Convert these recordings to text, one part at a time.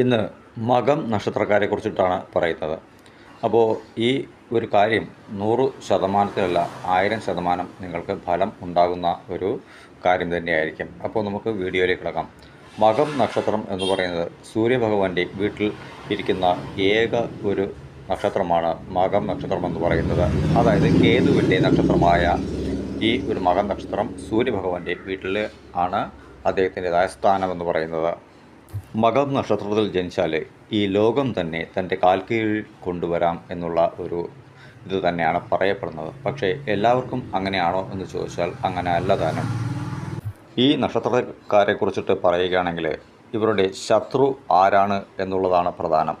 ഇന്ന് മകം നക്ഷത്രക്കാരെ കുറിച്ചിട്ടാണ് പറയുന്നത്. അപ്പോൾ ഈ ഒരു കാര്യം നൂറ് ശതമാനത്തിലല്ല ആയിരം ശതമാനം നിങ്ങൾക്ക് ഫലം ഉണ്ടാകുന്ന ഒരു കാര്യം തന്നെയായിരിക്കും. അപ്പോൾ നമുക്ക് വീഡിയോയിലേക്ക് കിടക്കാം. മകം നക്ഷത്രം എന്ന് പറയുന്നത് സൂര്യഭഗവാന്റെ വീട്ടിൽ ഇരിക്കുന്ന ഏക ഒരു നക്ഷത്രമാണ് മകം നക്ഷത്രം എന്ന് പറയുന്നത്. അതായത് കേതുവിന്റെ നക്ഷത്രമായ ഈ ഒരു മകം നക്ഷത്രം സൂര്യഭഗവാന്റെ വീട്ടിൽ ആണ് അദ്ദേഹത്തിന്റെതായ സ്ഥാനം എന്ന് പറയുന്നത്. മകം നക്ഷത്രത്തിൽ ജനിച്ചാൽ ഈ ലോകം തന്നെ തന്റെ കാൽക്കീഴിൽ കൊണ്ടുവരാം എന്നുള്ള ഒരു ഇത് തന്നെയാണ് പറയപ്പെടുന്നത്. പക്ഷേ എല്ലാവർക്കും അങ്ങനെയാണോ എന്ന് ചോദിച്ചാൽ അങ്ങനെ അല്ല താനും. ഈ നക്ഷത്രക്കാരെ കുറിച്ചിട്ട് പറയുകയാണെങ്കിൽ ഇവരുടെ ശത്രു ആരാണ് എന്നുള്ളതാണ് പ്രധാനം.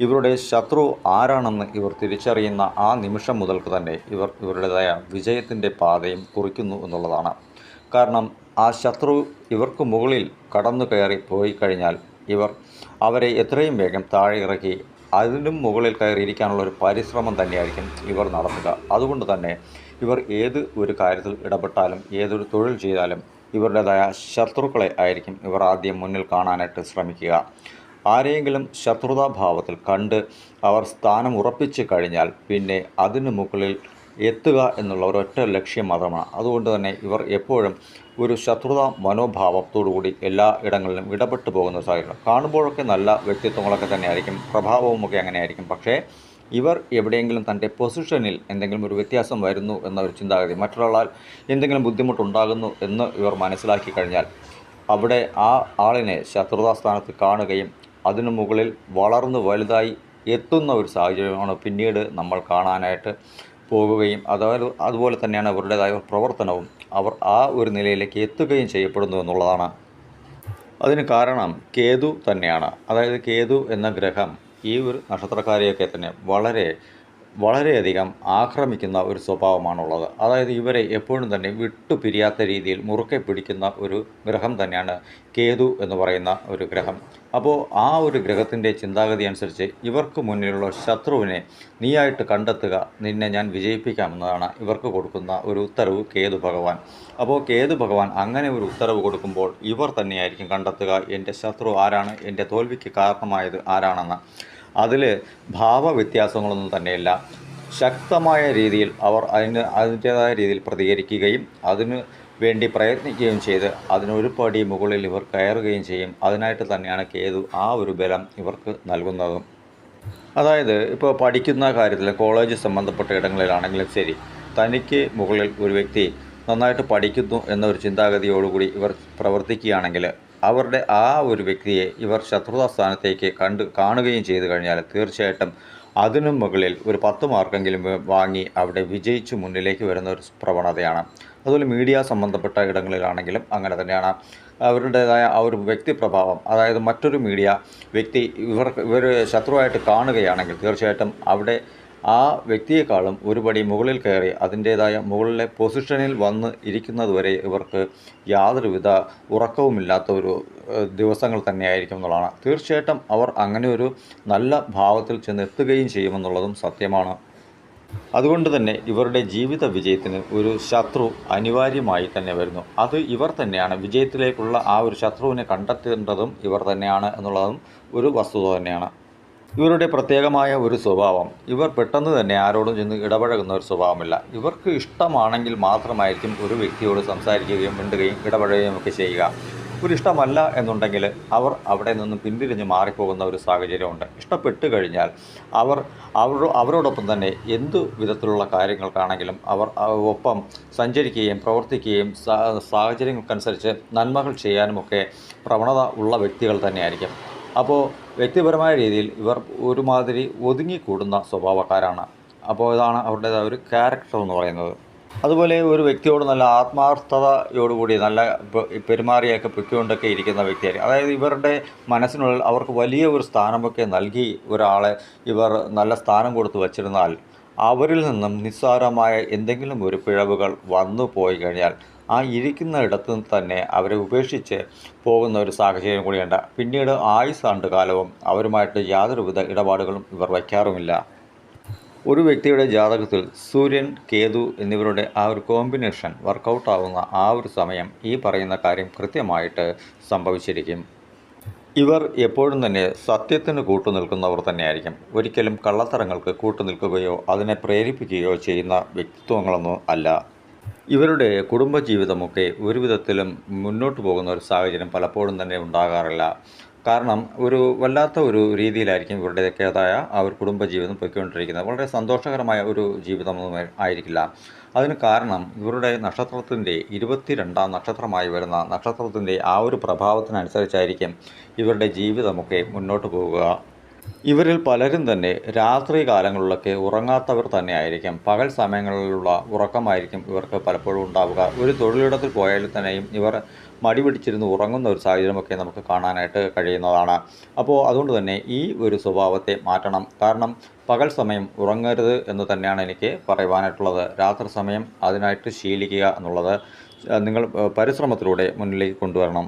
ഇവരുടെ ശത്രു ആരാണെന്ന് ഇവർ തിരിച്ചറിയുന്ന ആ നിമിഷം മുതൽക്ക് തന്നെ ഇവർ ഇവരുടേതായ വിജയത്തിന്റെ പാതയും കുറിക്കുന്നു എന്നുള്ളതാണ്. കാരണം ആ ശത്രു ഇവർക്ക് മുകളിൽ കടന്നു കയറി പോയി കഴിഞ്ഞാൽ ഇവർ അവരെ എത്രയും വേഗം താഴെ ഇറക്കി അതിനും മുകളിൽ കയറിയിരിക്കാനുള്ള ഒരു പരിശ്രമം തന്നെയായിരിക്കും ഇവർ നടത്തുക. അതുകൊണ്ട് തന്നെ ഇവർ ഏത് ഒരു കാര്യത്തിൽ ഇടപെട്ടാലും ഏതൊരു തൊഴിൽ ചെയ്താലും ഇവരുടേതായ ശത്രുക്കളെ ആയിരിക്കും ഇവർ ആദ്യം മുന്നിൽ കാണാനായിട്ട് ശ്രമിക്കുക. ആരെയെങ്കിലും ശത്രുതാഭാവത്തിൽ കണ്ട് അവർ സ്ഥാനം ഉറപ്പിച്ചു കഴിഞ്ഞാൽ പിന്നെ അതിനു മുകളിൽ എത്തുക എന്നുള്ള ഒരൊറ്റ ലക്ഷ്യം മാത്രമാണ്. അതുകൊണ്ട് തന്നെ ഇവർ എപ്പോഴും ഒരു ശത്രുതാ മനോഭാവത്തോടുകൂടി എല്ലാ ഇടങ്ങളിലും ഇടപെട്ടു പോകുന്ന സാഹചര്യം കാണുമ്പോഴൊക്കെ നല്ല വ്യക്തിത്വങ്ങളൊക്കെ തന്നെയായിരിക്കും പ്രഭാവവും ഒക്കെ അങ്ങനെയായിരിക്കും. പക്ഷേ ഇവർ എവിടെയെങ്കിലും തന്റെ പൊസിഷനിൽ എന്തെങ്കിലും ഒരു വ്യത്യാസം വരുന്നു എന്ന ഒരു ചിന്താഗതി മറ്റൊരാളാൽ എന്തെങ്കിലും ബുദ്ധിമുട്ടുണ്ടാകുന്നു എന്ന് ഇവർ മനസ്സിലാക്കി കഴിഞ്ഞാൽ അവിടെ ആ ആളിനെ ശത്രുതാ സ്ഥാനത്ത് കാണുകയും അതിനു മുകളിൽ വളർന്നു വലുതായി എത്തുന്ന ഒരു സാഹചര്യമാണ് പിന്നീട് നമ്മൾ കാണാനായിട്ട് പോകുകയും അതായത് അതുപോലെ തന്നെയാണ് അവരുടേതായ പ്രവർത്തനവും അവർ ആ ഒരു നിലയിലേക്ക് എത്തുകയും ചെയ്യപ്പെടുന്നു എന്നുള്ളതാണ്. അതിന് കാരണം കേതു തന്നെയാണ്. അതായത് കേതു എന്ന ഗ്രഹം ഈ ഒരു നക്ഷത്രക്കാരെയൊക്കെ തന്നെ വളരെ വളരെയധികം ആക്രമിക്കുന്ന ഒരു സ്വഭാവമാണുള്ളത്. അതായത് ഇവരെ എപ്പോഴും തന്നെ വിട്ടുപിരിയാത്ത രീതിയിൽ മുറുക്കെ പിടിക്കുന്ന ഒരു ഗ്രഹം തന്നെയാണ് കേതു എന്ന് പറയുന്ന ഒരു ഗ്രഹം. അപ്പോൾ ആ ഒരു ഗ്രഹത്തിന്റെ ചിന്താഗതി അനുസരിച്ച് ഇവർക്ക് മുന്നിലുള്ള ശത്രുവിനെ നീയായിട്ട് കണ്ടെത്തുക നിന്നെ ഞാൻ വിജയിപ്പിക്കാമെന്നതാണ് ഇവർക്ക് കൊടുക്കുന്ന ഒരു ഉത്തരവ് കേതു ഭഗവാൻ. അപ്പോൾ കേതു ഭഗവാൻ അങ്ങനെ ഒരു ഉത്തരവ് കൊടുക്കുമ്പോൾ ഇവർ തന്നെയായിരിക്കും കണ്ടെത്തുക എന്റെ ശത്രു ആരാണ് എന്റെ തോൽവിക്ക് കാരണമായത് ആരാണെന്ന്. അതിൽ ഭാവവ്യത്യാസങ്ങളൊന്നും തന്നെയില്ല. ശക്തമായ രീതിയിൽ അവർ അതിന് അതിന്റേതായ രീതിയിൽ പ്രതികരിക്കുകയും അതിന് വേണ്ടി പ്രയത്നിക്കുകയും ചെയ്ത് അതിനൊരു പടി മുകളിൽ ഇവർ കയറുകയും ചെയ്യും. അതിനായിട്ട് തന്നെയാണ് കേതു ആ ഒരു ബലം ഇവർക്ക് നൽകുന്നതും. അതായത് ഇപ്പോൾ പഠിക്കുന്ന കാര്യത്തിൽ കോളേജ് സംബന്ധപ്പെട്ട ഇടങ്ങളിലാണെങ്കിലും ശരി തനിക്ക് മുകളിൽ ഒരു വ്യക്തി നന്നായിട്ട് പഠിക്കുന്നു എന്നൊരു ചിന്താഗതിയോടുകൂടി ഇവർ പ്രവർത്തിക്കുകയാണെങ്കിൽ അവരുടെ ആ ഒരു വ്യക്തിയെ ഇവർ ശത്രുതാ സ്ഥാനത്തേക്ക് കണ്ട് കാണുകയും ചെയ്തു കഴിഞ്ഞാൽ തീർച്ചയായിട്ടും അതിനും മുകളിൽ ഒരു പത്ത് മാർക്കെങ്കിലും വാങ്ങി അവിടെ വിജയിച്ച് മുന്നിലേക്ക് വരുന്ന ഒരു പ്രവണതയാണ്. അതുപോലെ മീഡിയ സംബന്ധപ്പെട്ട ഇടങ്ങളിലാണെങ്കിലും അങ്ങനെ തന്നെയാണ്. അവരുടേതായ ആ ഒരു വ്യക്തി പ്രഭാവം അതായത് മറ്റൊരു മീഡിയ വ്യക്തി ഇവർ ഇവർ ശത്രുവായിട്ട് കാണുകയാണെങ്കിൽ തീർച്ചയായിട്ടും അവിടെ ആ വ്യക്തിയെക്കാളും ഒരുപടി മുകളിൽ കയറി അതിന്റേതായ മുകളിലെ പൊസിഷനിൽ വന്ന് ഇരിക്കുന്നതുവരെ ഇവർക്ക് യാതൊരുവിധ ഉറക്കവുമില്ലാത്ത ഒരു ദിവസങ്ങൾ തന്നെയായിരിക്കും എന്നുള്ളതാണ്. തീർച്ചയായിട്ടും അവർ അങ്ങനെ ഒരു നല്ല ഭാവത്തിൽ ചെന്നെത്തുകയും ചെയ്യുമെന്നുള്ളതും സത്യമാണ്. അതുകൊണ്ട് തന്നെ ഇവരുടെ ജീവിത വിജയത്തിന് ഒരു ശത്രു അനിവാര്യമായി തന്നെ വരുന്നു. അത് ഇവർ തന്നെയാണ്. വിജയത്തിലേക്കുള്ള ആ ഒരു ശത്രുവിനെ കണ്ടെത്തേണ്ടതും ഇവർ തന്നെയാണ് എന്നുള്ളതും ഒരു വസ്തുത തന്നെയാണ്. ഇവരുടെ പ്രത്യേകമായ ഒരു സ്വഭാവം. ഇവർ പെട്ടെന്ന് തന്നെ ആരോടും ചെന്ന് ഇടപഴകുന്ന ഒരു സ്വഭാവമില്ല. ഇവർക്ക് ഇഷ്ടമാണെങ്കിൽ മാത്രമായിരിക്കും ഒരു വ്യക്തിയോട് സംസാരിക്കുകയും മിണ്ടുകയും ഇടപഴകുകയും ഒക്കെ ചെയ്യുക. ഒരു ഇഷ്ടമല്ല എന്നുണ്ടെങ്കിൽ അവർ അവിടെ നിന്നും പിന്തിരിഞ്ഞ് മാറിപ്പോകുന്ന ഒരു സാഹചര്യമുണ്ട്. ഇഷ്ടപ്പെട്ട് കഴിഞ്ഞാൽ അവർ അവരോ അവരോടൊപ്പം തന്നെ എന്തു വിധത്തിലുള്ള കാര്യങ്ങൾക്കാണെങ്കിലും അവർ ഒപ്പം സഞ്ചരിക്കുകയും പ്രവർത്തിക്കുകയും സാഹചര്യങ്ങൾക്കനുസരിച്ച് നന്മകൾ ചെയ്യാനുമൊക്കെ പ്രവണത ഉള്ള വ്യക്തികൾ തന്നെയായിരിക്കും. അപ്പോൾ വ്യക്തിപരമായ രീതിയിൽ ഇവർ ഒരുമാതിരി ഒതുങ്ങിക്കൂടുന്ന സ്വഭാവക്കാരാണ്. അപ്പോൾ ഇതാണ് അവരുടേതായ ഒരു ക്യാരക്ടർ എന്ന് പറയുന്നത്. അതുപോലെ ഒരു വ്യക്തിയോട് നല്ല ആത്മാർത്ഥതയോടുകൂടി നല്ല പെരുമാറിയൊക്കെ പൊയ്ക്കൊണ്ടൊക്കെ ഇരിക്കുന്ന വ്യക്തിയായിരിക്കും. അതായത് ഇവരുടെ മനസ്സിനുള്ളിൽ അവർക്ക് വലിയ ഒരു സ്ഥാനമൊക്കെ നൽകി ഒരാളെ ഇവർ നല്ല സ്ഥാനം കൊടുത്ത് വച്ചിരുന്നാൽ അവരിൽ നിന്നും നിസ്സാരമായ എന്തെങ്കിലും ഒരു പിഴവുകൾ വന്നു പോയി കഴിഞ്ഞാൽ ആ ഇരിക്കുന്ന ഇടത്തു നിന്ന് തന്നെ അവരെ ഉപേക്ഷിച്ച് പോകുന്ന ഒരു സാഹചര്യം കൂടിയുണ്ട്. പിന്നീട് ആയുസ് ആയുസാണ്ട് കാലവും അവരുമായിട്ട് യാതൊരുവിധ ഇടപാടുകളും ഇവർ വയ്ക്കാറുമില്ല. ഒരു വ്യക്തിയുടെ ജാതകത്തിൽ സൂര്യൻ കേതു എന്നിവരുടെ ആ ഒരു കോമ്പിനേഷൻ വർക്കൗട്ട് ആവുന്ന ആ ഒരു സമയം ഈ പറയുന്ന കാര്യം കൃത്യമായിട്ട് സംഭവിച്ചിരിക്കും. ഇവർ എപ്പോഴും തന്നെ സത്യത്തിന് കൂട്ടുനിൽക്കുന്നവർ തന്നെയായിരിക്കും. ഒരിക്കലും കള്ളത്തരങ്ങൾക്ക് കൂട്ടുനിൽക്കുകയോ അതിനെ പ്രേരിപ്പിക്കുകയോ ചെയ്യുന്ന വ്യക്തിത്വങ്ങളൊന്നും അല്ല. ഇവരുടെ കുടുംബജീവിതമൊക്കെ ഒരു വിധത്തിലും മുന്നോട്ട് പോകുന്ന ഒരു സാഹചര്യം പലപ്പോഴും തന്നെ ഉണ്ടാകാറില്ല. കാരണം ഒരു വല്ലാത്ത ഒരു രീതിയിലായിരിക്കും ഇവരുടേതായ ആ ഒരു കുടുംബജീവിതം പൊയ്ക്കൊണ്ടിരിക്കുന്നത്. വളരെ സന്തോഷകരമായ ഒരു ജീവിതമൊന്നും ആയിരിക്കില്ല. അതിന് കാരണം ഇവരുടെ നക്ഷത്രത്തിന്റെ ഇരുപത്തിരണ്ടാം നക്ഷത്രമായി വരുന്ന നക്ഷത്രത്തിന്റെ ആ ഒരു പ്രഭാവത്തിനനുസരിച്ചായിരിക്കും ഇവരുടെ ജീവിതമൊക്കെ മുന്നോട്ട് പോകുക. ഇവരിൽ പലരും തന്നെ രാത്രി കാലങ്ങളിലൊക്കെ ഉറങ്ങാത്തവർ തന്നെ ആയിരിക്കും പകൽ സമയങ്ങളിലുള്ള ഉറക്കമായിരിക്കും ഇവർക്ക് പലപ്പോഴും ഉണ്ടാവുക. ഒരു തൊഴിലിടത്തിൽ പോയാലും തന്നെയും ഇവർ മടി പിടിച്ചിരുന്ന് ഉറങ്ങുന്ന ഒരു സാഹചര്യമൊക്കെ നമുക്ക് കാണാനായിട്ട് കഴിയുന്നതാണ്. അപ്പോൾ അതുകൊണ്ട് തന്നെ ഈ ഒരു സ്വഭാവത്തെ മാറ്റണം. കാരണം പകൽ സമയം ഉറങ്ങരുത് എന്ന് തന്നെയാണ് എനിക്ക് പറയുവാനായിട്ടുള്ളത്. രാത്രി സമയം അതിനായിട്ട് ശീലിക്കുക എന്നുള്ളത് നിങ്ങൾ പരിശ്രമത്തിലൂടെ മുന്നിലേക്ക് കൊണ്ടുവരണം.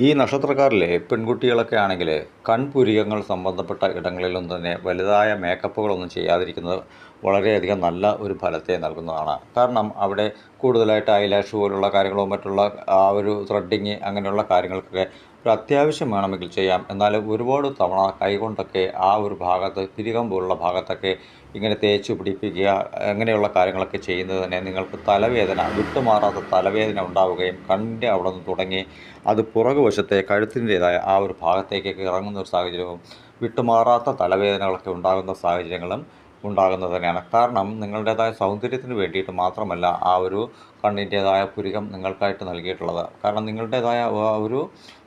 ഈ നക്ഷത്രക്കാരിലെ പെൺകുട്ടികളൊക്കെ ആണെങ്കിൽ കൺപുരികങ്ങൾ സംബന്ധപ്പെട്ട ഇടങ്ങളിലൊന്നും തന്നെ വലുതായ മേക്കപ്പുകളൊന്നും ചെയ്യാതിരിക്കുന്നത് വളരെയധികം നല്ല ഒരു ഫലത്തെ നൽകുന്നതാണ്. കാരണം അവിടെ കൂടുതലായിട്ട് ഐലാഷ് പോലുള്ള കാര്യങ്ങളോ മറ്റുള്ള ആ ഒരു ത്രെഡിങ് അങ്ങനെയുള്ള കാര്യങ്ങൾക്കൊക്കെ ഒരു അത്യാവശ്യം വേണമെങ്കിൽ ചെയ്യാം. എന്നാൽ ഒരുപാട് തവണ കൈകൊണ്ടൊക്കെ ആ ഒരു ഭാഗത്ത് തിരികം പോലുള്ള ഭാഗത്തൊക്കെ ഇങ്ങനെ തേച്ച് പിടിപ്പിക്കുക അങ്ങനെയുള്ള കാര്യങ്ങളൊക്കെ ചെയ്യുന്നത് തന്നെ നിങ്ങൾക്ക് തലവേദന വിട്ടുമാറാത്ത തലവേദന ഉണ്ടാവുകയും കണ്ണിന്റെ അവിടെ നിന്ന് തുടങ്ങി അത് പുറകുവശത്തെ കഴുത്തിന്റേതായ ആ ഒരു ഭാഗത്തേക്കൊക്കെ ഇറങ്ങുന്ന ഒരു സാഹചര്യവും വിട്ടുമാറാത്ത തലവേദനകളൊക്കെ ഉണ്ടാകുന്ന സാഹചര്യങ്ങളും ഉണ്ടാകുന്നത് തന്നെയാണ്. കാരണം നിങ്ങളുടേതായ സൗന്ദര്യത്തിന് വേണ്ടിയിട്ട് മാത്രമല്ല ആ ഒരു കണ്ണിന്റേതായ പുരികം നിങ്ങൾക്കായിട്ട് നൽകിയിട്ടുള്ളത്. കാരണം നിങ്ങളുടേതായ ഒരു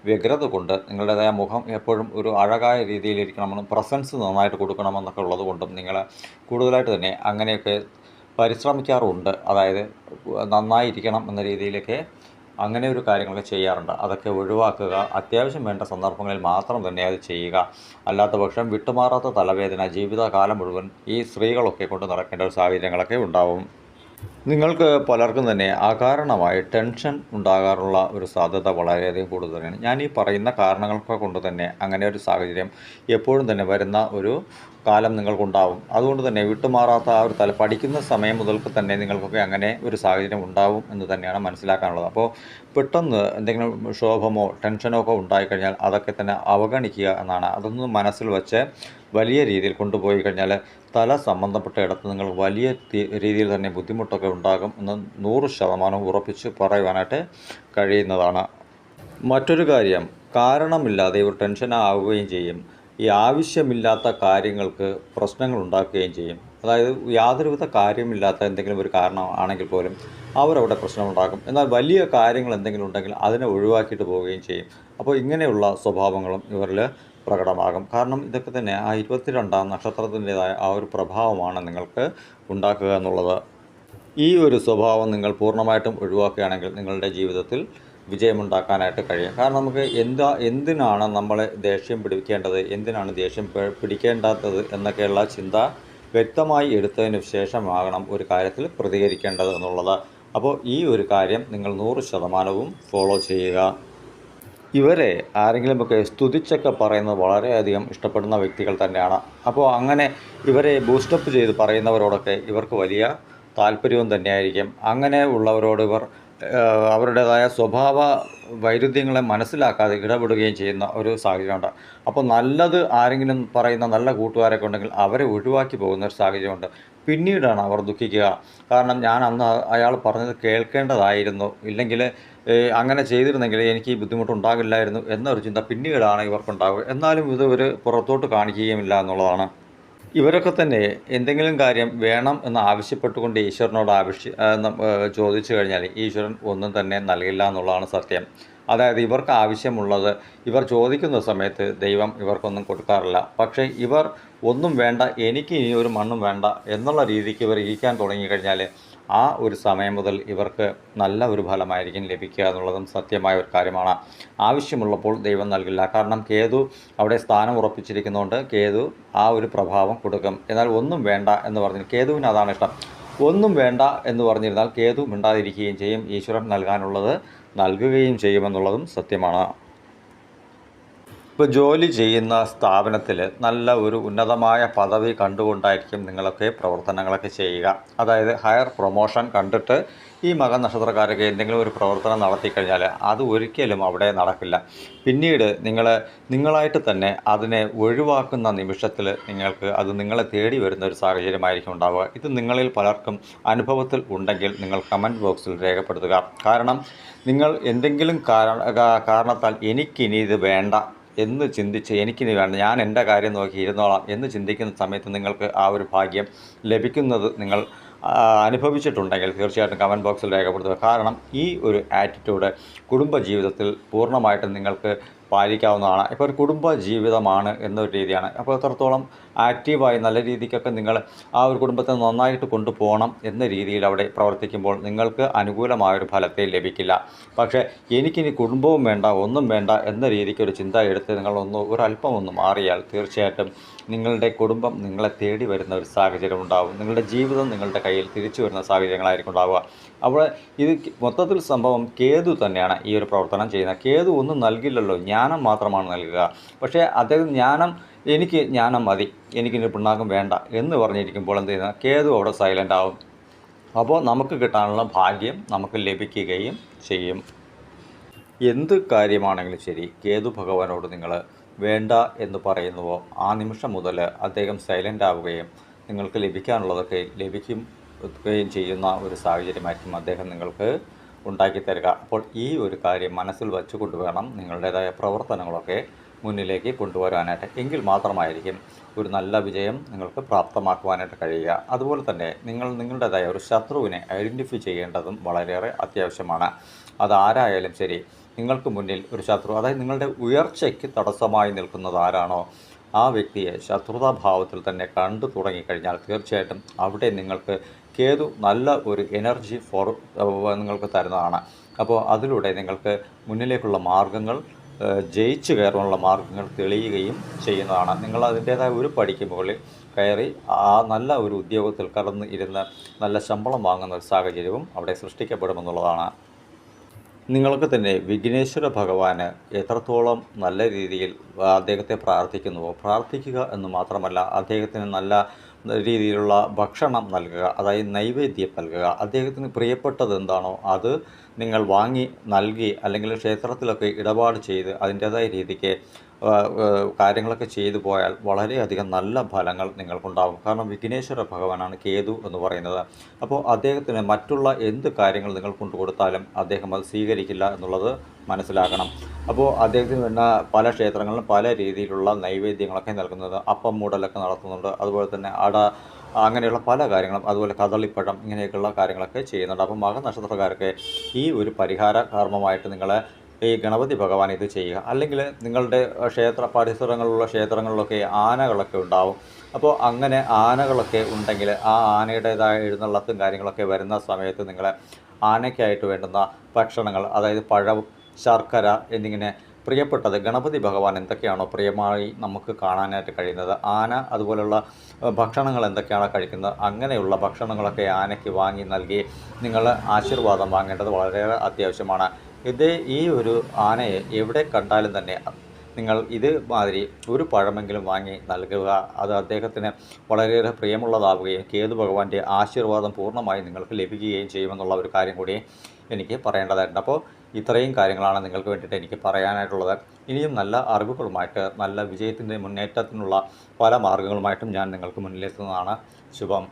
വ്യഗ്രത കൊണ്ട് നിങ്ങളുടേതായ മുഖം എപ്പോഴും ഒരു അഴകായ രീതിയിലിരിക്കണമെന്നും പ്രസൻസ് നന്നായിട്ട് കൊടുക്കണമെന്നൊക്കെ ഉള്ളത് കൊണ്ടും നിങ്ങൾ കൂടുതലായിട്ട് തന്നെ അങ്ങനെയൊക്കെ പരിശ്രമിക്കാറുണ്ട്. അതായത് നന്നായിരിക്കണം എന്ന രീതിയിലൊക്കെ അങ്ങനെ ഒരു കാര്യങ്ങളൊക്കെ ചെയ്യാറുണ്ട്. അതൊക്കെ ഒഴിവാക്കുക അത്യാവശ്യം വേണ്ട സന്ദർഭങ്ങളിൽ മാത്രം തന്നെ അത് ചെയ്യുക. അല്ലാത്ത പക്ഷം വിട്ടുമാറാത്ത തലവേദന ജീവിതകാലം മുഴുവൻ ഈ സ്ത്രീകളൊക്കെ കൊണ്ട് നടക്കേണ്ട ഒരു സാഹചര്യങ്ങളൊക്കെ ഉണ്ടാവും. നിങ്ങൾക്ക് പലർക്കും തന്നെ അകാരണമായി ടെൻഷൻ ഉണ്ടാകാറുള്ള ഒരു സാധ്യത വളരെയധികം കൂടുതൽ തന്നെയാണ് ഞാൻ ഈ പറയുന്ന കാരണങ്ങളൊക്കെ കൊണ്ട് തന്നെ അങ്ങനെ ഒരു സാഹചര്യം എപ്പോഴും തന്നെ വരുന്ന ഒരു കാലം നിങ്ങൾക്കുണ്ടാവും. അതുകൊണ്ട് തന്നെ വിട്ടുമാറാത്ത ആ ഒരു തല പഠിക്കുന്ന സമയം മുതൽക്ക് തന്നെ നിങ്ങൾക്കൊക്കെ അങ്ങനെ ഒരു സാഹചര്യം ഉണ്ടാവും എന്ന് തന്നെയാണ് മനസ്സിലാക്കാനുള്ളത്. അപ്പോൾ പെട്ടെന്ന് എന്തെങ്കിലും ക്ഷോഭമോ ടെൻഷനോ ഒക്കെ ഉണ്ടായിക്കഴിഞ്ഞാൽ അതൊക്കെ തന്നെ അവഗണിക്കുക എന്നാണ്. അതൊന്നും മനസ്സിൽ വെച്ച് വലിയ രീതിയിൽ കൊണ്ടുപോയി കഴിഞ്ഞാൽ തല സംബന്ധപ്പെട്ട ഇടത്ത് നിങ്ങൾ വലിയ രീതിയിൽ തന്നെ ബുദ്ധിമുട്ടൊക്കെ ഉണ്ടാകും എന്ന് നൂറ് ശതമാനം ഉറപ്പിച്ച് പറയുവാനായിട്ട് കഴിയുന്നതാണ്. മറ്റൊരു കാര്യം കാരണമില്ലാതെ ഇവർ ടെൻഷൻ ആവുകയും ചെയ്യും. ഈ ആവശ്യമില്ലാത്ത കാര്യങ്ങൾക്ക് പ്രശ്നങ്ങൾ ഉണ്ടാക്കുകയും ചെയ്യും. അതായത് യാതൊരുവിധ കാര്യമില്ലാത്ത എന്തെങ്കിലും ഒരു കാരണം ആണെങ്കിൽ പോലും അവരവിടെ പ്രശ്നമുണ്ടാക്കും. എന്നാൽ വലിയ കാര്യങ്ങൾ എന്തെങ്കിലും ഉണ്ടെങ്കിൽ അതിനെ ഒഴിവാക്കിയിട്ട് പോവുകയും ചെയ്യും. അപ്പോൾ ഇങ്ങനെയുള്ള സ്വഭാവങ്ങളും ഇവരിൽ പ്രകടമാകും. കാരണം ഇതൊക്കെ തന്നെ ആ ഇരുപത്തിരണ്ടാം നക്ഷത്രത്തിന്റേതായ ആ ഒരു പ്രഭാവമാണ് നിങ്ങൾക്ക് ഉണ്ടാക്കുക എന്നുള്ളത്. ഈ ഒരു സ്വഭാവം നിങ്ങൾ പൂർണമായിട്ടും ഒഴിവാക്കുകയാണെങ്കിൽ നിങ്ങളുടെ ജീവിതത്തിൽ വിജയമുണ്ടാക്കാനായിട്ട് കഴിയും. കാരണം നമുക്ക് എന്താ എന്തിനാണ് നമ്മളെ ദേഷ്യം പിടിക്കേണ്ടത് എന്തിനാണ് ദേഷ്യം പിടിക്കേണ്ടാത്തത് എന്നൊക്കെയുള്ള ചിന്ത വ്യക്തമായി എടുത്തതിന് ശേഷമാകണം ഒരു കാര്യത്തിൽ പ്രതികരിക്കേണ്ടത് എന്നുള്ളത്. അപ്പോൾ ഈ ഒരു കാര്യം നിങ്ങൾ നൂറ് ശതമാനവും ഫോളോ ചെയ്യുക. ഇവരെ ആരെങ്കിലുമൊക്കെ സ്തുതിച്ചൊക്കെ പറയുന്നത് വളരെയധികം ഇഷ്ടപ്പെടുന്ന വ്യക്തികൾ തന്നെയാണ്. അപ്പോൾ അങ്ങനെ ഇവരെ ബൂസ്റ്റപ്പ് ചെയ്ത് പറയുന്നവരോടൊക്കെ ഇവർക്ക് വലിയ താല്പര്യവും തന്നെയായിരിക്കും. അങ്ങനെ ഉള്ളവരോട് ഇവർ അവരുടേതായ സ്വഭാവ വൈരുദ്ധ്യങ്ങളെ മനസ്സിലാക്കാതെ ഇടപെടുകയും ചെയ്യുന്ന ഒരു സാഹചര്യമുണ്ട്. അപ്പോൾ നല്ലത് ആരെങ്കിലും പറയുന്ന നല്ല കൂട്ടുകാരൊക്കെ ഉണ്ടെങ്കിൽ അവരെ ഒഴിവാക്കി പോകുന്ന ഒരു സാഹചര്യമുണ്ട്. പിന്നീടാണ് അവർ ദുഃഖിക്കുക. കാരണം ഞാൻ അന്ന് അയാൾ പറഞ്ഞത് കേൾക്കേണ്ടതായിരുന്നു. ഇല്ലെങ്കിൽ അങ്ങനെ ചെയ്തിരുന്നെങ്കിൽ എനിക്ക് ഈ ബുദ്ധിമുട്ടുണ്ടാകില്ലായിരുന്നു എന്നൊരു ചിന്ത പിന്നീടാണ് ഇവർക്കുണ്ടാവുക. എന്നാലും ഇത് ഒരു പുറത്തോട്ട് കാണിക്കുകയുമില്ല എന്നുള്ളതാണ്. ഇവരൊക്കെ തന്നെ എന്തെങ്കിലും കാര്യം വേണം എന്ന് ആവശ്യപ്പെട്ടുകൊണ്ട് ഈശ്വരനോട് ആവശ്യ ചോദിച്ചു കഴിഞ്ഞാൽ ഈശ്വരൻ ഒന്നും തന്നെ നൽകില്ല എന്നുള്ളതാണ് സത്യം. അതായത് ഇവർക്ക് ആവശ്യമുള്ളത് ഇവർ ചോദിക്കുന്ന സമയത്ത് ദൈവം ഇവർക്കൊന്നും കൊടുക്കാറില്ല. പക്ഷേ ഇവർ ഒന്നും വേണ്ട എനിക്ക് ഇനി ഒരു മണ്ണും വേണ്ട എന്നുള്ള രീതിക്ക് ഇവർ ഇരിക്കാൻ തുടങ്ങിക്കഴിഞ്ഞാൽ ആ ഒരു സമയം മുതൽ ഇവർക്ക് നല്ല ഒരു ഫലമായിരിക്കും ലഭിക്കുക എന്നുള്ളതും സത്യമായ ഒരു കാര്യമാണ്. ആവശ്യമുള്ളപ്പോൾ ദൈവം നൽകില്ല. കാരണം കേതു അവിടെ സ്ഥാനം ഉറപ്പിച്ചിരിക്കുന്നതുകൊണ്ട് കേതു ആ ഒരു പ്രഭാവം കൊടുക്കും. എന്നാൽ ഒന്നും വേണ്ട എന്ന് പറഞ്ഞു കേതുവിന് അതാണ് ഇഷ്ടം. ഒന്നും വേണ്ട എന്ന് പറഞ്ഞിരുന്നാൽ കേതു മിണ്ടാതിരിക്കുകയും ചെയ്യും. ഈശ്വരൻ നൽകാനുള്ളത് നൽകുകയും ചെയ്യുമെന്നുള്ളതും സത്യമാണ്. ഇപ്പോൾ ജോലി ചെയ്യുന്ന സ്ഥാപനത്തിൽ നല്ല ഒരു ഉന്നതമായ പദവി കണ്ടുകൊണ്ടായിരിക്കും നിങ്ങളൊക്കെ പ്രവർത്തനങ്ങളൊക്കെ ചെയ്യുക. അതായത് ഹയർ പ്രൊമോഷൻ കണ്ടിട്ട് ഈ മകൻ നക്ഷത്രക്കാരൊക്കെ എന്തെങ്കിലും ഒരു പ്രവർത്തനം നടത്തിക്കഴിഞ്ഞാൽ അത് ഒരിക്കലും അവിടെ നടക്കില്ല. പിന്നീട് നിങ്ങൾ നിങ്ങളായിട്ട് തന്നെ അതിനെ ഒഴിവാക്കുന്ന നിമിഷത്തിൽ നിങ്ങൾക്ക് അത് നിങ്ങളെ തേടി വരുന്ന ഒരു സാഹചര്യമായിരിക്കും ഉണ്ടാവുക. ഇത് നിങ്ങളിൽ പലർക്കും അനുഭവത്തിൽ ഉണ്ടെങ്കിൽ നിങ്ങൾ കമന്റ് ബോക്സിൽ രേഖപ്പെടുത്തുക. കാരണം നിങ്ങൾ എന്തെങ്കിലും കാരണത്താൽ എനിക്കിനി ഇത് വേണ്ട എന്ന് ചിന്തിച്ച് എനിക്ക് വേണ്ട ഞാൻ എന്റെ കാര്യം നോക്കി ഇരുന്നോളാം എന്ന് ചിന്തിക്കുന്ന സമയത്ത് നിങ്ങൾക്ക് ആ ഒരു ഭാഗ്യം ലഭിക്കുന്നത് നിങ്ങൾ അനുഭവിച്ചിട്ടുണ്ടെങ്കിൽ തീർച്ചയായിട്ടും കമന്റ് ബോക്സിൽ രേഖപ്പെടുത്തുക. കാരണം ഈ ഒരു ആറ്റിറ്റ്യൂഡ് കുടുംബ ജീവിതത്തിൽ പൂർണമായിട്ടും നിങ്ങൾക്ക് പാലിക്കാവുന്നതാണ്. ഇപ്പോൾ ഒരു കുടുംബ ജീവിതമാണ് എന്നൊരു രീതിയാണ്. അപ്പോൾ എത്രത്തോളം ആക്റ്റീവായി നല്ല രീതിക്കൊക്കെ നിങ്ങൾ ആ ഒരു കുടുംബത്തെ നന്നായിട്ട് കൊണ്ടുപോകണം എന്ന രീതിയിൽ അവിടെ പ്രവർത്തിക്കുമ്പോൾ നിങ്ങൾക്ക് അനുകൂലമായൊരു ഫലത്തെ ലഭിക്കില്ല. പക്ഷേ എനിക്കിനി കുടുംബവും വേണ്ട ഒന്നും വേണ്ട എന്ന രീതിക്ക് ഒരു ചിന്ത എടുത്ത് നിങ്ങളൊന്ന് ഒരല്പം ഒന്ന് മാറിയാൽ തീർച്ചയായിട്ടും നിങ്ങളുടെ കുടുംബം നിങ്ങളെ തേടി വരുന്ന ഒരു സാഹചര്യം ഉണ്ടാകും നിങ്ങളുടെ ജീവിതം നിങ്ങളുടെ കയ്യിൽ തിരിച്ചു വരുന്ന സാഹചര്യങ്ങളായിരിക്കും ഉണ്ടാവുക. അപ്പോൾ ഇത് മൊത്തത്തിൽ സംഭവം കേതു തന്നെയാണ് ഈ ഒരു പ്രവർത്തനം ചെയ്യുന്നത്. കേതു ഒന്നും നൽകില്ലല്ലോ. ജ്ഞാനം മാത്രമാണ് നൽകുക. പക്ഷേ അദ്ദേഹം ജ്ഞാനം എനിക്ക് ജ്ഞാനം മതി. എനിക്കിനി പിണ്ണാക്കും വേണ്ട എന്ന് പറഞ്ഞിരിക്കുമ്പോൾ എന്ത് ചെയ്യുന്ന? കേതു അവിടെ സൈലന്റ് ആവും. അപ്പോൾ നമുക്ക് കിട്ടാനുള്ള ഭാഗ്യം നമുക്ക് ലഭിക്കുകയും ചെയ്യും. എന്ത് കാര്യമാണെങ്കിലും ശരി കേതു ഭഗവാനോട് നിങ്ങൾ വേണ്ട എന്ന് പറയുന്നുവോ? ആ നിമിഷം മുതൽ അദ്ദേഹം സൈലന്റ് ആവുകയും നിങ്ങൾക്ക് ലഭിക്കാനുള്ളതൊക്കെ ലഭിക്കും ചെയ്യുന്ന ഒരു സാഹചര്യമായിരിക്കും അദ്ദേഹം നിങ്ങൾക്ക് ഉണ്ടാക്കി അപ്പോൾ ഈ ഒരു കാര്യം മനസ്സിൽ വെച്ചുകൊണ്ട് വേണം നിങ്ങളുടേതായ പ്രവർത്തനങ്ങളൊക്കെ മുന്നിലേക്ക് കൊണ്ടുവരാനായിട്ട്. എങ്കിൽ മാത്രമായിരിക്കും ഒരു നല്ല വിജയം നിങ്ങൾക്ക് പ്രാപ്തമാക്കുവാനായിട്ട് കഴിയുക. അതുപോലെ തന്നെ നിങ്ങൾ നിങ്ങളുടേതായ ഒരു ശത്രുവിനെ ഐഡന്റിഫൈ ചെയ്യേണ്ടതും വളരെയേറെ അത്യാവശ്യമാണ്. അതാരായാലും ശരി നിങ്ങൾക്ക് മുന്നിൽ ഒരു ശത്രു അതായത് നിങ്ങളുടെ ഉയർച്ചയ്ക്ക് തടസ്സമായി നിൽക്കുന്നത് ആരാണോ ആ വ്യക്തിയെ ശത്രുതാഭാവത്തിൽ തന്നെ കണ്ടു തുടങ്ങിക്കഴിഞ്ഞാൽ തീർച്ചയായിട്ടും അവിടെ നിങ്ങൾക്ക് കേതു നല്ല ഒരു എനർജി ഫോർ നിങ്ങൾക്ക് തരുന്നതാണ്. അപ്പോൾ അതിലൂടെ നിങ്ങൾക്ക് മുന്നിലേക്കുള്ള മാർഗങ്ങൾ ജയിച്ചു കയറാനുള്ള മാർഗങ്ങൾ തെളിയുകയും ചെയ്യുന്നതാണ്. നിങ്ങൾ അതിന്റേതായ ഒരു പടിക്ക് മുകളിൽ കയറി ആ നല്ല ഒരു ഉദ്യോഗത്തിൽ കടന്ന് ഇരുന്ന് നല്ല ശമ്പളം വാങ്ങുന്ന ഒരു സാഹചര്യവും അവിടെ സൃഷ്ടിക്കപ്പെടുമെന്നുള്ളതാണ്. നിങ്ങൾക്ക് തന്നെ വിഘ്നേശ്വര ഭഗവാന് എത്രത്തോളം നല്ല രീതിയിൽ അദ്ദേഹത്തെ പ്രാർത്ഥിക്കുന്നുവോ പ്രാർത്ഥിക്കുക എന്ന് മാത്രമല്ല അദ്ദേഹത്തിന് നല്ല രീതിയിലുള്ള ഭക്ഷണം നൽകുക അതായത് നൈവേദ്യം നൽകുക. അദ്ദേഹത്തിന് പ്രിയപ്പെട്ടത് എന്താണോ അത് നിങ്ങൾ വാങ്ങി നൽകി അല്ലെങ്കിൽ ക്ഷേത്രത്തിലൊക്കെ ഇടപാട് ചെയ്ത് അതിന്റേതായ രീതിക്ക് കാര്യങ്ങളൊക്കെ ചെയ്തു പോയാൽ വളരെയധികം നല്ല ഫലങ്ങൾ നിങ്ങൾക്കുണ്ടാകും. കാരണം വിഘ്നേശ്വര ഭഗവാനാണ് കേതു എന്ന് പറയുന്നത്. അപ്പോൾ അദ്ദേഹത്തിന് മറ്റുള്ള എന്ത് കാര്യങ്ങൾ നിങ്ങൾ കൊണ്ടു കൊടുത്താലും അദ്ദേഹം അത് സ്വീകരിക്കില്ല എന്നുള്ളത് മനസ്സിലാക്കണം അപ്പോൾ അദ്ദേഹത്തിന് വേണ്ട പല ക്ഷേത്രങ്ങളിലും പല രീതിയിലുള്ള നൈവേദ്യങ്ങളൊക്കെ നൽകുന്നത് അപ്പം മൂടലൊക്കെ നടത്തുന്നുണ്ട്. അതുപോലെ തന്നെ അട അങ്ങനെയുള്ള പല കാര്യങ്ങളും അതുപോലെ കദളിപ്പഴം ഇങ്ങനെയൊക്കെയുള്ള കാര്യങ്ങളൊക്കെ ചെയ്യുന്നുണ്ട്. അപ്പോൾ മകനക്ഷത്രക്കാരൊക്കെ ഈ ഒരു പരിഹാര കർമ്മമായിട്ട് നിങ്ങൾ ഈ ഗണപതി ഭഗവാൻ ഇത് ചെയ്യുക. അല്ലെങ്കിൽ നിങ്ങളുടെ ക്ഷേത്ര പരിസരങ്ങളിലുള്ള ക്ഷേത്രങ്ങളിലൊക്കെ ആനകളൊക്കെ ഉണ്ടാവും. അപ്പോൾ അങ്ങനെ ആനകളൊക്കെ ഉണ്ടെങ്കിൽ ആ ആനയുടേതായ എഴുന്നള്ളത്തും കാര്യങ്ങളൊക്കെ വരുന്ന സമയത്ത് നിങ്ങൾ ആനയ്ക്കായിട്ട് വേണ്ടുന്ന ഭക്ഷണങ്ങൾ അതായത് പഴം ശർക്കര എന്നിങ്ങനെ പ്രിയപ്പെട്ടത് ഗണപതി ഭഗവാൻ എന്തൊക്കെയാണോ പ്രിയമായി നമുക്ക് കാണാനായിട്ട് കഴിയുന്നത്? ആന അതുപോലുള്ള ഭക്ഷണങ്ങൾ എന്തൊക്കെയാണോ കഴിക്കുന്നത്? അങ്ങനെയുള്ള ഭക്ഷണങ്ങളൊക്കെ ആനയ്ക്ക് വാങ്ങി നൽകി നിങ്ങൾ ആശീർവാദം വാങ്ങേണ്ടത് വളരെ അത്യാവശ്യമാണ്. ഇത് ഈ ഒരു ആനയെ എവിടെ കണ്ടാലും തന്നെ നിങ്ങൾ ഇത് മാതിരി ഒരു പഴമെങ്കിലും വാങ്ങി നൽകുക. അത് അദ്ദേഹത്തിന് വളരെയേറെ പ്രിയമുള്ളതാവുകയും കേതു ഭഗവാന്റെ ആശീർവാദം പൂർണമായി നിങ്ങൾക്ക് ലഭിക്കുകയും ചെയ്യുമെന്നുള്ള ഒരു കാര്യം കൂടി എനിക്ക് പറയേണ്ടതായിട്ടുണ്ട്. അപ്പോൾ ഇത്രയും കാര്യങ്ങളാണ് നിങ്ങൾക്ക് വേണ്ടിയിട്ട് എനിക്ക് പറയാനായിട്ടുള്ളത്. ഇനിയും നല്ല അറിവുകളുമായിട്ട് നല്ല വിജയത്തിന്റെ മുന്നേറ്റത്തിനുള്ള പല മാർഗങ്ങളുമായിട്ടും ഞാൻ നിങ്ങൾക്ക് മുന്നിലെത്തുന്നതാണ്. ശുഭം.